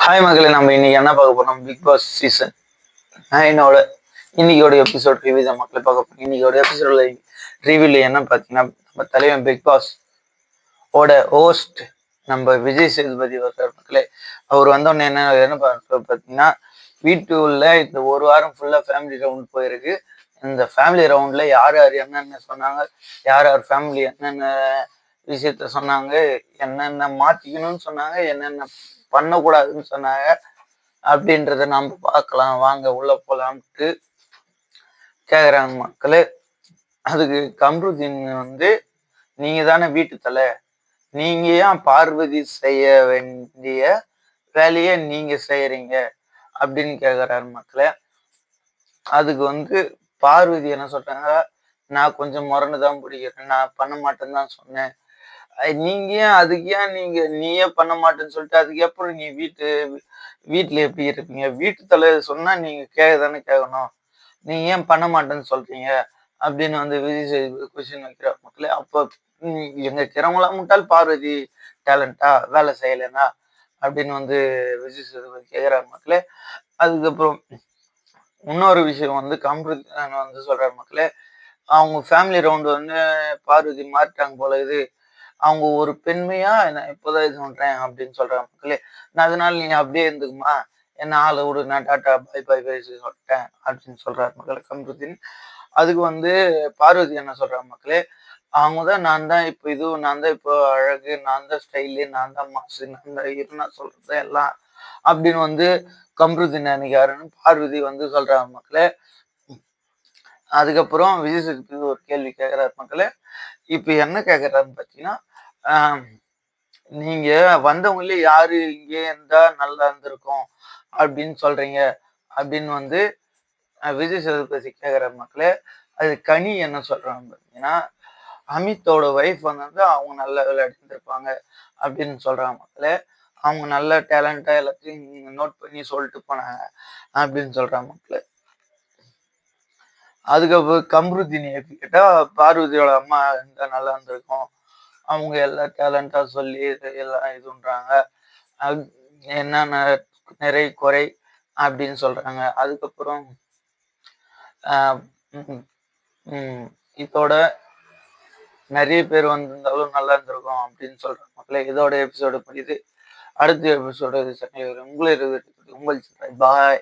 Hi மகளே நம்ம இன்னைக்கு என்ன பார்க்க போறோம்? பிக் பாஸ் சீசன் நைனோட இன்னைக்கோட எபிசோட் ரிவ்யூ தான் மக்களை பார்க்க போறோம். இன்னைக்கோட எபிசோட்ல ரிவ்யூல என்ன பார்த்தீங்கன்னா நம்ம தலைவன் பிக் பாஸ் ஓட ஹோஸ்ட் நம்ம விஜய் சேதுபதி வர்றார் மக்களே. அவர் வந்தோடனே என்ன என்ன பண்றாரு பார்த்தீங்கன்னா வீட்டுல இந்த ஒரு வாரம் ஃபுல்லாக ஃபேமிலி ரவுண்ட் போயிருக்கு. இந்த ஃபேமிலி ரவுண்ட்ல யார் யார் என்னென்ன சொன்னாங்க யார் யார் ஃபேமிலி என்னென்ன விஷயத்த சொன்னாங்க. என்னென்ன மாத்திக்கணும்னு சொன்னாங்க. என்னென்ன பண்ணக்கூடாதுன்னு சொன்னாங்க. அப்படின்றத நம்ம பார்க்கலாம். வாங்க உள்ள போகலாம்ட்டு கேட்குறாங்க மக்களே. அதுக்கு கம்ருதீன் வந்து நீங்கள் தானே வீட்டு தலை. நீங்கள் ஏன் பார்வதி செய்ய வேண்டிய வேலையை நீங்கள் செய்கிறீங்க அப்படின்னு கேட்குறாரு மக்களே. அதுக்கு வந்து பார்வதி என்ன சொல்கிறாங்க நான் கொஞ்சம் முரண்டு தான் பிடிக்கிறேன். நான் பண்ண மாட்டேன்னு தான் சொன்னேன். நீங்க ஏன் அதுக்கு ஏன் நீங்க நீயே பண்ண மாட்டேன்னு சொல்லிட்டு அதுக்கு எப்படி நீ வீட்டு வீட்டுல எப்படி இருப்பீங்க? வீட்டு தலைவர் சொன்னா நீங்க கேட்க தானே கேட்கணும் நீ ஏன் பண்ண மாட்டேன்னு சொல்றீங்க? அப்படின்னு வந்து விஜய் கொஸ்டின் வைக்கிற மக்களே அப்போ எங்க கிரமலா முட்டால் பார்வதி டேலண்டா வேலை செய்யலைன்னா? அப்படின்னு வந்து விஜய் சேதுபதி கேட்கிறார் மக்களே. அதுக்கப்புறம் இன்னொரு விஷயம் வந்து கம்ருத் வந்து சொல்றாரு மக்களே. அவங்க ஃபேமிலி ரவுண்டு வந்து பார்வதி மாறிட்டாங்க போல இது அவங்க ஒரு பெண்மையா நான் இப்போதான் இது பண்றேன் அப்படின்னு சொல்றாங்க மக்களே. நான் அதனால நீ அப்படியே இருந்துக்குமா என்ன ஆளை விடு நான் டாட்டா பாய் பாய் பேசி சொல்லிட்டேன் அப்படின்னு சொல்றாரு மக்களே கம்ருதீன். அதுக்கு வந்து பார்வதி என்ன சொல்றாங்க மக்களே அவங்க தான் நான் தான் இப்போ இது நான் தான் இப்போ அழகு நான் தான் ஸ்டைலு நான் தான் மாசு நான் தான் இருந்தா சொல்றது எல்லாம் அப்படின்னு வந்து கம்ருதீன் நினைக்காருன்னு பார்வதி வந்து சொல்றாங்க மக்களே. அதுக்கப்புறம் விஜய் சேதுபதி ஒரு கேள்வி கேட்குறாரு மக்களே. இப்போ என்ன கேட்குறாருன்னு பார்த்தீங்கன்னா நீங்க வந்தவங்களே யாரு? இங்கே இருந்தா நல்லா இருந்திருக்கும். அப்படின்னு சொல்றீங்க. அப்படின்னு வந்து விஜய் சேதுபதி கேட்குற மக்களே அது கனி என்ன சொல்றாங்க பார்த்தீங்கன்னா அமித்தோட ஒய்ஃப் வந்து அவங்க நல்லா விளையாடிருப்பாங்க அப்படின்னு சொல்றாங்க மக்களே. அவங்க நல்ல டேலண்டா எல்லாத்தையும் நோட் பண்ணி சொல்லிட்டு போனாங்க அப்படின்னு சொல்றாங்க மக்களே. அதுக்கப்புறம் கம்ருதினி எப்படி கேட்டா பார்வதியோட அம்மா இருந்தா நல்லா இருந்திருக்கும். அவங்க எல்லாம் டேலண்டா சொல்லி இது எல்லாம் இதுன்றாங்க. பண்ணுறாங்க என்னென்ன நிறை குறை அப்படின்னு சொல்றாங்க. அதுக்கப்புறம் இதோட நிறைய பேர் வந்திருந்தாலும் நல்லா இருந்திருக்கும் அப்படின்னு சொல்றாங்க மக்களே. இதோட எபிசோடு முடியுது. அடுத்த எபிசோடு உங்களை உங்கள் பாய்.